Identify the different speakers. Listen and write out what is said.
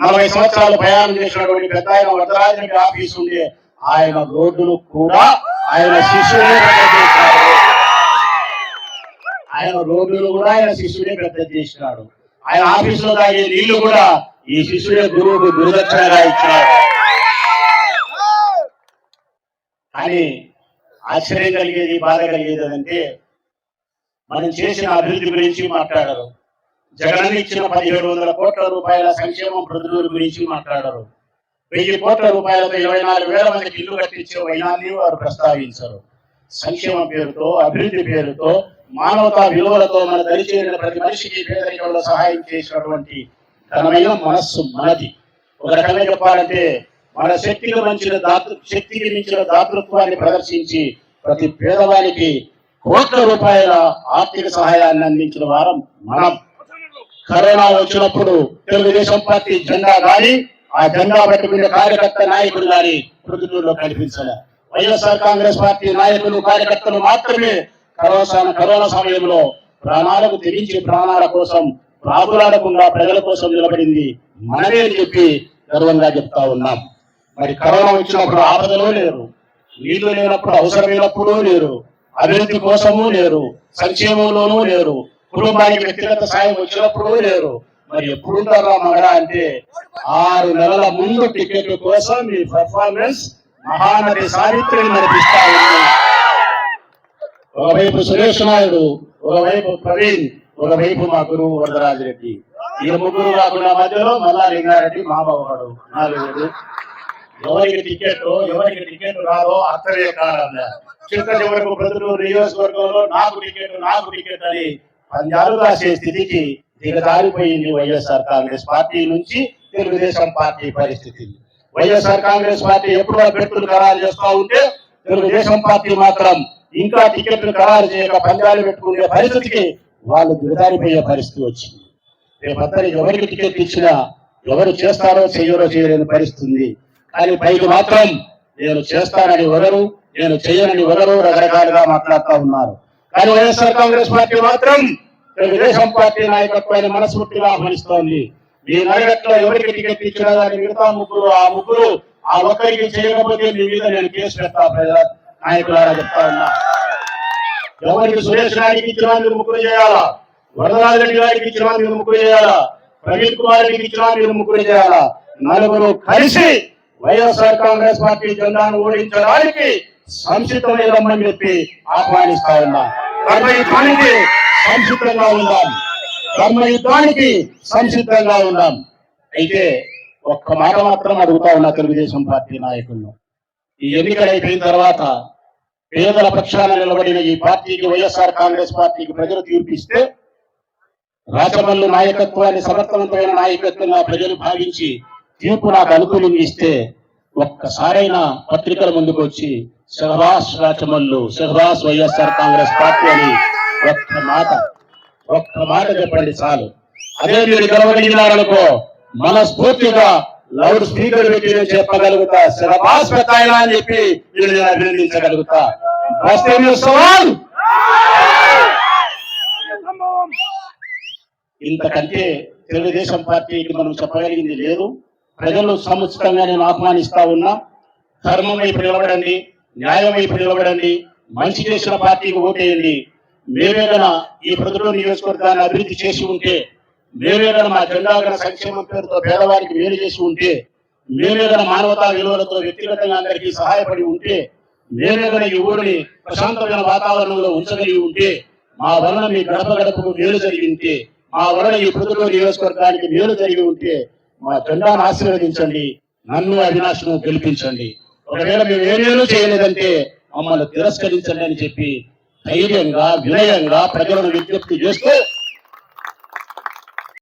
Speaker 1: నలభై సంవత్సరాలు ప్రయాణం చేసినటువంటి పెద్ద ఆయన వరదరాజరెడ్డి ఆఫీస్ ఉండే ఆయన రోడ్డును కూడా ఆయన శిష్యుడే ఆయన రోడ్డును కూడా ఆయన శిష్యుడే పెద్ద చేసినాడు. ఆయన ఆఫీసులో తాగే నీళ్ళు కూడా ఈ శిష్యుడే గురువుకు గురుదక్షిణగా ఇచ్చినాడు. కానీ ఆశ్చర్యం కలిగేది బాధ కలిగేది అంటే మనం చేసిన అభివృద్ధి గురించి మాట్లాడరు. జగన్ ఇచ్చిన పదిహేడు వందల కోట్ల రూపాయల సంక్షేమం ప్రజల గురించి మాట్లాడరు. వెయ్యి కోట్ల రూపాయలతో ఇరవై నాలుగు వేల మందికి ఇల్లు కట్టించే వైనాన్ని వారు ప్రస్తావించరు. సంక్షేమ పేరుతో అభివృద్ధి పేరుతో మానవతా విలువలతో మన దరిచేరిన ప్రతి మనిషికి పేదరికంలో సహాయం చేసినటువంటి ఘనమైన మనస్సు మనది. ఒక రకంగా చెప్పాలంటే మన శక్తికి మించిన దాతృ శక్తికి మించిన దాతృత్వాన్ని ప్రదర్శించి ప్రతి పేదవానికి కోట్ల రూపాయల ఆర్థిక సహాయాన్ని అందించిన వారం మనం. కరోనా వచ్చినప్పుడు తెలుగుదేశం పార్టీ జెండా గాని ఆ జెండా పట్టుకునే కార్యకర్త నాయకుడు గాని ప్రతిలో కనిపించాలి. వైఎస్ఆర్ కాంగ్రెస్ పార్టీ నాయకులు కార్యకర్తలు మాత్రమే కరోనా కరోనా సమయంలో ప్రాణాలకు తెగించి ప్రాణాల కోసం రాబులాడకుండా ప్రజల కోసం నిలబడింది మనమే అని చెప్పి గర్వంగా చెప్తా ఉన్నాం. మరి కరోనా వచ్చినప్పుడు ఆపదలో లేరు నీళ్ళు లేనప్పుడు అవసరమైనప్పుడు లేరు అభివృద్ధి కోసము లేరు సంక్షేమంలోనూ లేరు కుటుంబానికి వ్యక్తిగత సాయం వచ్చినప్పుడు లేరు. మరి ఎప్పుడు ఉంటారా మగడ అంటే ఆరు నెలల ముందు టికెట్ కోసం మీ పర్ఫార్మెన్స్ మహానటి సావిత్రిని నడిపిస్తా ఉంది. ఒకవైపు సురేష్ నాయుడు ఒకవైపు ప్రవీణ్ ఒకవైపు మా గురువు వరదరాజిరెడ్డి ఈ ముగ్గురు కాకుండా మధ్యలో మల్లా లింగారెడ్డి మా నాలుగు ఎవరికి టికెట్ ఎవరికి టికెట్ రాదో అర్థమే కారణంగా చిట్ట చివరకు ప్రజలు నియోజకవర్గంలో నాకు టికెట్ నాకు టికెట్ అని పంజాలు రాసే స్థితికి దిగజారిపోయింది వైఎస్ఆర్ కాంగ్రెస్ పార్టీ నుంచి తెలుగుదేశం పార్టీ పరిస్థితి. వైఎస్ఆర్ కాంగ్రెస్ పార్టీ ఎప్పుడో అభ్యర్థులు ఖరారు చేస్తా ఉంటే తెలుగుదేశం పార్టీ మాత్రం ఇంకా టికెట్లు ఖరారు చేయక పంజాలు పెట్టుకునే పరిస్థితికి వాళ్ళు దిగజారిపోయే పరిస్థితి వచ్చింది. రేపంతా ఎవరికి టికెట్ ఇచ్చినా ఎవరు చేస్తారో చెయ్యరో చేయలేని పరిస్థితుంది. కానీ పైకి మాత్రం నేను చేస్తానని ఎవరు నేను చేయనని ఎవరు రకరకాలుగా మాట్లాడుతూ ఉన్నారు. కానీ వైఎస్ఆర్ కాంగ్రెస్ పార్టీ మాత్రం తెలుగుదేశం పార్టీ నాయకత్వాన్ని మనస్ఫూర్తిగా ఆహ్వానిస్తోంది. మీ నాయకత్వం ఎవరికి టికెట్ ఇచ్చినా కానీ మిగతా ముగ్గురు ఆ ముగ్గురు ఆ ఒక్కరికి చేయకపోతే మీ మీద నేను కేసు పెడతా ప్రజల నాయకులారా చెప్తా ఉన్నా. ఎవరికి సురేష్ నాయుడికి ఇచ్చినా మీరు ముగ్గురు చేయాలా? వరదరాజరెడ్డి గారికి ఇచ్చినా మీరు ముగ్గురు చేయాలా? ప్రవీణ్ కుమార్ రెడ్డికి ఇచ్చినా మీరు ముగ్గురు చేయాలా? నలుగురు కలిసి వైఎస్ఆర్ కాంగ్రెస్ పార్టీ జెండాను ఓడించడానికి సంసిద్ధమై రమ్మని చెప్పి ఆహ్వానిస్తా ఉన్నా. కర్మయుద్ధానికి సంక్షిప్తంగా ఉందాం. కర్మయుద్ధానికి సంక్షిప్తంగా ఉందాం. అయితే ఒక్క మాట మాత్రం అడుగుతా ఉన్నా తెలుగుదేశం పార్టీ నాయకులను ఈ ఎన్నికలు అయిపోయిన తర్వాత పేదల పక్షాన నిలబడిన ఈ పార్టీకి వైఎస్ఆర్ కాంగ్రెస్ పార్టీకి ప్రజలు తీర్పిస్తే రాజమల్లు నాయకత్వాన్ని సమర్థవంతమైన నాయకత్వంగా ప్రజలు భావించి తీర్పు నాకు అనుకూలంగా ఇస్తే ఒక్కసారైనా పత్రికల ముందుకు వచ్చి షహబాస్ రాచమల్లు షహబాస్ వైఎస్ఆర్ కాంగ్రెస్ పార్టీ అని ఒక్క మాట ఒక్క మాట చెప్పండి చాలు. అదే మీరు గెలవగలిగినారనుకో మనస్ఫూర్తిగా లౌడ్ స్పీకర్ పెట్టి నేను చెప్పగలుగుతా షహబాస్ పెద్ద అని చెప్పి మీరు నేను అభినందించగలుగుతా. బస్తే సవాల్! ఇంతకంటే తెలుగుదేశం పార్టీకి మనం చెప్పగలిగింది లేదు. ప్రజలు సముచితంగా నేను ఆహ్వానిస్తా ఉన్నా ధర్మం వైపు నిలబడండి న్యాయం వైపు నిలబడండి మంచి చేసిన పార్టీకి ఓటేయండి. మేమేదైనా ఈ ప్రజలు నియోజకవర్గాన్ని అభివృద్ధి చేసి ఉంటే మేమేదైనా మా జెండాగన సంక్షేమం పేరుతో పేదవారికి మేలు చేసి ఉంటే మేమే మానవతా విలువలతో వ్యక్తిగతంగా అందరికీ సహాయపడి ఉంటే మేమే ఈ ఊరిని ప్రశాంతమైన వాతావరణంలో ఉంచగలిగి ఉంటే మా వలన మీ గడప గడపకు మేలు జరిగి ఉంటే మా వలన ఈ ప్రజలు నియోజకవర్గానికి మేలు జరిగి ఉంటే మా జెండాను ఆశీర్వదించండి. నన్ను అవినాష్ను గెలిపించండి. ఒకవేళ మేము ఏమేమో చేయలేదంటే మమ్మల్ని తిరస్కరించండి అని చెప్పి ధైర్యంగా వినయంగా ప్రజలను విజ్ఞప్తి చేస్తూ